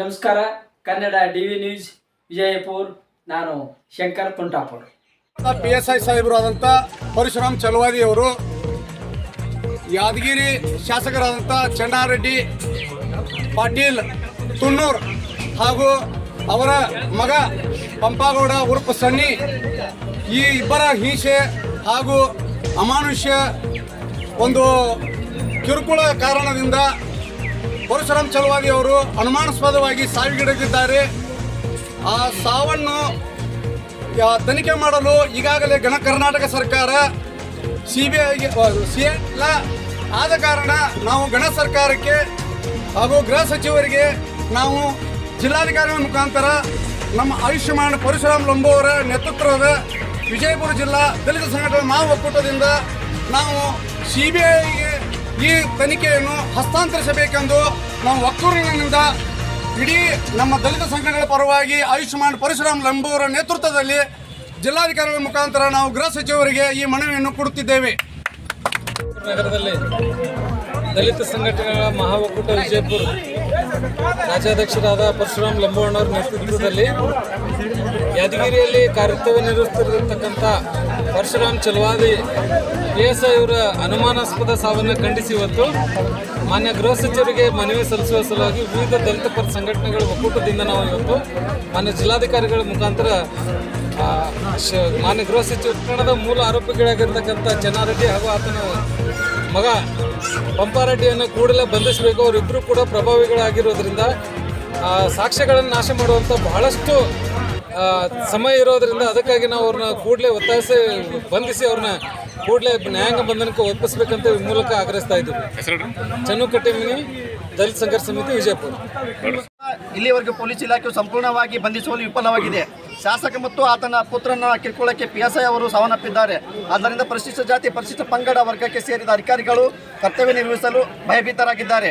ನಮಸ್ಕಾರ, Kannada D V news, Vijayapur. ನಾನು Shankar Tuntapur P S I ಸಾಹೇಬರಾದಂಥ Parashuram Chalavadi ಅವರು ಯಾದಗಿರಿ ಶಾಸಕರಾದಂಥ ಚಂಡಾರೆಡ್ಡಿ, ಪಾಟೀಲ್ ತುನ್ನೂರ್ ಹಾಗೂ ಅವರ ಮಗ ಪಂಪಾಗೌಡ ಉರ್ಪ ಸನ್ನಿ, ಈ ಇಬ್ಬರ ಹಿಂಸೆ ಹಾಗೂ ಅಮಾನುಷ್ಯ ಒಂದು ಕಿರುಕುಳ ಕಾರಣದಿಂದ ಪರಶುರಾಮ್ ಚಲುವಾಗಿ ಅವರು ಅನುಮಾನಾಸ್ಪದವಾಗಿ ಸಾವಿಗೀಡಾಗಿದ್ದಾರೆ. ಆ ಸಾವನ್ನು ತನಿಖೆ ಮಾಡಲು ಈಗಾಗಲೇ ಗಣ ಕರ್ನಾಟಕ ಸರ್ಕಾರ ಸಿ ಬಿ ಐಗೆ ಸಿ ಎಲ್ಲ ಆದ ಕಾರಣ ನಾವು ಗಣ ಸರ್ಕಾರಕ್ಕೆ ಹಾಗೂ ಗೃಹ ಸಚಿವರಿಗೆ ನಾವು ಜಿಲ್ಲಾಧಿಕಾರಿಗಳ ಮುಖಾಂತರ ನಮ್ಮ ಆಯುಷ್ಮಾನ್ ಪರಶುರಾಮ್ ಲಂಬೋವರ ನೇತೃತ್ವದ ವಿಜಯಪುರ ಜಿಲ್ಲಾ ದಲಿತ ಸಂಘಟನೆ ಮಹಾ ಒಕ್ಕೂಟದಿಂದ ನಾವು ಸಿ ಬಿ ಐಗೆ ಈ ತನಿಖೆಯನ್ನು ಹಸ್ತಾಂತರಿಸಬೇಕೆಂದು ನಾವು ಒಕ್ಕೂರಿನಿಂದ ಇಡೀ ನಮ್ಮ ದಲಿತ ಸಂಘಟನೆಗಳ ಪರವಾಗಿ ಆಯುಷ್ಮಾನ್ ಪರಶುರಾಮ್ ಲಂಬೂರ ನೇತೃತ್ವದಲ್ಲಿ ಜಿಲ್ಲಾಧಿಕಾರಿಗಳ ಮುಖಾಂತರ ನಾವು ಗೃಹ ಸಚಿವರಿಗೆ ಈ ಮನವಿಯನ್ನು ಕೊಡುತ್ತಿದ್ದೇವೆ. ನಗರದಲ್ಲಿ ದಲಿತ ಸಂಘಟನೆಗಳ ಮಹಾ ಒಕ್ಕೂಟ ವಿಜಯಪುರ ರಾಜ್ಯಾಧ್ಯಕ್ಷರಾದ ಪರಶುರಾಮ್ ಲಂಬೋಣ್ಣವರ ನೇತೃತ್ವದಲ್ಲಿ ಯಾದಗಿರಿಯಲ್ಲಿ ಕರ್ತವ್ಯ ನಿರ್ವಹಿಸುತ್ತಿರತಕ್ಕಂಥ ಪರಶುರಾಮ್ ಚಲವಾದಿ ಎಸ್ ಅವರ ಅನುಮಾನಾಸ್ಪದ ಸಾವನ್ನು ಖಂಡಿಸಿ ಇವತ್ತು ಮಾನ್ಯ ಗೃಹ ಸಚಿವರಿಗೆ ಮನವಿ ಸಲ್ಲಿಸುವ ಸಲುವಾಗಿ ವಿವಿಧ ದಲಿತ ಪರ ಸಂಘಟನೆಗಳ ಒಕ್ಕೂಟದಿಂದ ನಾವು ಇವತ್ತು ಮಾನ್ಯ ಜಿಲ್ಲಾಧಿಕಾರಿಗಳ ಮುಖಾಂತರ ಮಾನ್ಯ ಗೃಹ ಸಚಿವ ಪ್ರಕರಣದ ಮೂಲ ಆರೋಪಿಗಳಾಗಿರ್ತಕ್ಕಂಥ ಚೆನ್ನಾರೆಡ್ಡಿ ಹಾಗೂ ಆತನ ಮಗ ಪಂಪಾರೆಡ್ಡಿಯನ್ನು ಕೂಡಲೇ ಬಂಧಿಸಬೇಕು. ಅವರಿಬ್ಬರು ಕೂಡ ಪ್ರಭಾವಿಗಳಾಗಿರೋದ್ರಿಂದ ಸಾಕ್ಷ್ಯಗಳನ್ನು ನಾಶ ಮಾಡುವಂಥ ಬಹಳಷ್ಟು ಸಮಯ ಇರೋದ್ರಿಂದ ಅದಕ್ಕಾಗಿ ನಾವು ಅವ್ರನ್ನ ಕೂಡಲೇ ಒತ್ತಾಯಿಸಿ ಬಂಧಿಸಿ ಅವ್ರನ್ನ ಕೂಡಲೇ ನ್ಯಾಯಾಂಗ ಬಂಧನಕ್ಕೆ ಒಪ್ಪಿಸಬೇಕಂತ ಈ ಮೂಲಕ ಆಗ್ರಹಿಸ್ತಾ ಇದ್ದರು ಚನ್ನುಕಟ್ಟೆ ಕಟ್ಟಿಮಿನಿ ದಲಿತ ಸಂಘರ್ಷ ಸಮಿತಿ ವಿಜಯಪುರ. ಇಲ್ಲಿವರೆಗೂ ಪೊಲೀಸ್ ಇಲಾಖೆಯು ಸಂಪೂರ್ಣವಾಗಿ ಬಂಧಿಸುವಲ್ಲಿ ವಿಫಲವಾಗಿದೆ. ಶಾಸಕ ಮತ್ತು ಆತನ ಪುತ್ರನ ಕಿರ್ಕೊಳ್ಳಕ್ಕೆ ಪಿ ಎಸ್ ಐ ಅವರು ಸಾವನ್ನಪ್ಪಿದ್ದಾರೆ. ಆದ್ದರಿಂದ ಪರಿಶಿಷ್ಟ ಜಾತಿ ಪರಿಶಿಷ್ಟ ಪಂಗಡ ವರ್ಗಕ್ಕೆ ಸೇರಿದ ಅಧಿಕಾರಿಗಳು ಕರ್ತವ್ಯ ನಿರ್ವಹಿಸಲು ಭಯಭೀತರಾಗಿದ್ದಾರೆ.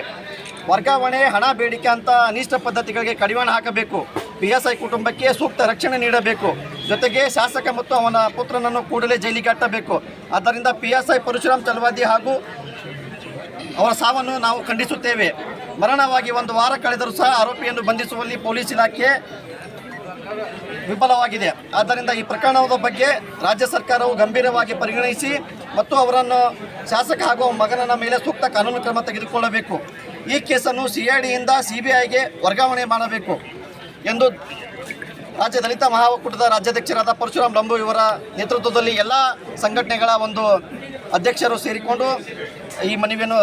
ವರ್ಗಾವಣೆ ಹಣ ಬೇಡಿಕೆ ಅಂತ ಅನಿಷ್ಟ ಪದ್ಧತಿಗಳಿಗೆ ಕಡಿವಾಣ ಹಾಕಬೇಕು. ಪಿ ಎಸ್ ಐ ಕುಟುಂಬಕ್ಕೆ ಸೂಕ್ತ ರಕ್ಷಣೆ ನೀಡಬೇಕು. ಜೊತೆಗೆ ಶಾಸಕ ಮತ್ತು ಅವನ ಪುತ್ರನನ್ನು ಕೂಡಲೇ ಜೈಲಿಗೆ ಅಟ್ಟಬೇಕು. ಆದ್ದರಿಂದ P S I Parashuram Chalavadi ಹಾಗೂ ಅವರ ಸಾವನ್ನು ನಾವು ಖಂಡಿಸುತ್ತೇವೆ. ಮರಣವಾಗಿ ಒಂದು ವಾರ ಕಳೆದರೂ ಸಹ ಆರೋಪಿಯನ್ನು ಬಂಧಿಸುವಲ್ಲಿ ಪೊಲೀಸ್ ಇಲಾಖೆ ವಿಫಲವಾಗಿದೆ. ಆದ್ದರಿಂದ ಈ ಪ್ರಕರಣದ ಬಗ್ಗೆ ರಾಜ್ಯ ಸರ್ಕಾರವು ಗಂಭೀರವಾಗಿ ಪರಿಗಣಿಸಿ ಮತ್ತು ಅವರನ್ನು ಶಾಸಕ ಹಾಗೂ ಮಗನ ಮೇಲೆ ಸೂಕ್ತ ಕಾನೂನು ಕ್ರಮ ತೆಗೆದುಕೊಳ್ಳಬೇಕು. ಈ ಕೇಸನ್ನು ಸಿ ಐ ಡಿಯಿಂದ ಸಿ ಬಿ ಐಗೆ ವರ್ಗಾವಣೆ ಮಾಡಬೇಕು ಎಂದು ರಾಜ್ಯ ದಲಿತ ಮಹಾ ರಾಜ್ಯಾಧ್ಯಕ್ಷರಾದ ಪರಶುರಾಮ್ ಲಂಬು ಇವರ ನೇತೃತ್ವದಲ್ಲಿ ಎಲ್ಲ ಸಂಘಟನೆಗಳ ಒಂದು ಅಧ್ಯಕ್ಷರು ಸೇರಿಕೊಂಡು ಈ ಮನವಿಯನ್ನು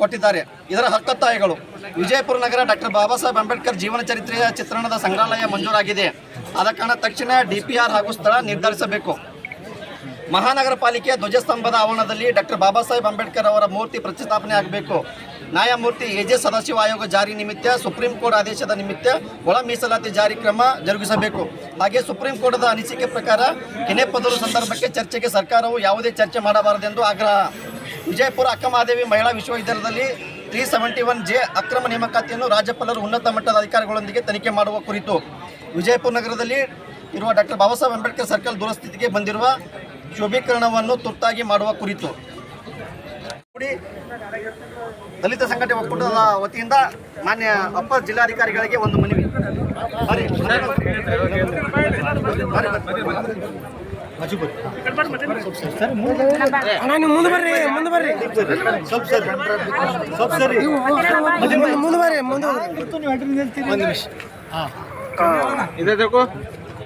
ಕೊಟ್ಟಿದ್ದಾರೆ. ಇದರ ಹಕ್ಕತ್ತಾಯಗಳು ವಿಜಯಪುರ ನಗರ ಡಾಕ್ಟರ್ ಬಾಬಾ ಸಾಹೇಬ್ ಅಂಬೇಡ್ಕರ್ ಜೀವನ ಚರಿತ್ರೆಯ ಚಿತ್ರಣದ ಸಂಗ್ರಹಾಲಯ ಮಂಜೂರಾಗಿದೆ. ಆದ ಕಾರಣ ತಕ್ಷಣ ಡಿ ಪಿ ಆರ್ ಹಾಗೂ ಸ್ಥಳ ನಿರ್ಧರಿಸಬೇಕು. ಮಹಾನಗರ ಪಾಲಿಕೆಯ ಧ್ವಜಸ್ತಂಭದ ಆವರಣದಲ್ಲಿ ಡಾಕ್ಟರ್ ಬಾಬಾ ಸಾಹೇಬ್ ಅಂಬೇಡ್ಕರ್ ಅವರ ಮೂರ್ತಿ ಪ್ರತಿಷ್ಠಾಪನೆ ಆಗಬೇಕು. ನ್ಯಾಯಮೂರ್ತಿ ಎ ಜೆ ಸದಾಶಿವ ಆಯೋಗ ಜಾರಿ ನಿಮಿತ್ತ, ಸುಪ್ರೀಂ ಕೋರ್ಟ್ ಆದೇಶದ ನಿಮಿತ್ತ ಒಳ ಮೀಸಲಾತಿ ಜಾರಿ ಕ್ರಮ ಜರುಗಿಸಬೇಕು. ಹಾಗೆ ಸುಪ್ರೀಂ ಕೋರ್ಟ್ದ ಅನಿಸಿಕೆ ಪ್ರಕಾರ ಕೆನೆಪದರು ಸಂದರ್ಭಕ್ಕೆ ಚರ್ಚೆಗೆ ಸರ್ಕಾರವು ಯಾವುದೇ ಚರ್ಚೆ ಮಾಡಬಾರದೆಂದು ಆಗ್ರಹ. ವಿಜಯಪುರ ಅಕ್ಕಮಹಾದೇವಿ ಮಹಿಳಾ ವಿಶ್ವವಿದ್ಯಾಲಯದಲ್ಲಿ ತ್ರೀ ಸೆವೆಂಟಿ ಒನ್ ಜೆ ಅಕ್ರಮ ನೇಮಕಾತಿಯನ್ನು ರಾಜ್ಯಪಾಲರು ಉನ್ನತ ಮಟ್ಟದ ಅಧಿಕಾರಿಗಳೊಂದಿಗೆ ತನಿಖೆ ಮಾಡುವ ಕುರಿತು. ವಿಜಯಪುರ ನಗರದಲ್ಲಿ ಇರುವ ಡಾಕ್ಟರ್ ಬಾಬಾ ಸಾಹೇಬ್ ಅಂಬೇಡ್ಕರ್ ಸರ್ಕಲ್ ದುರಸ್ಥಿತಿಗೆ ಬಂದಿರುವ ಶೋಭೀಕರಣವನ್ನು ತುರ್ತಾಗಿ ಮಾಡುವ ಕುರಿತು. ದಲಿತ ಸಂಘಟನೆ ಒಕ್ಕೂಟದ ವತಿಯಿಂದ ಮಾನ್ಯ ಅಪ್ಪ ಜಿಲ್ಲಾಧಿಕಾರಿಗಳಿಗೆ ಒಂದು ಮನವಿ. ಮುಂದೆ ಬರ್ರಿ ಮುಂದೆ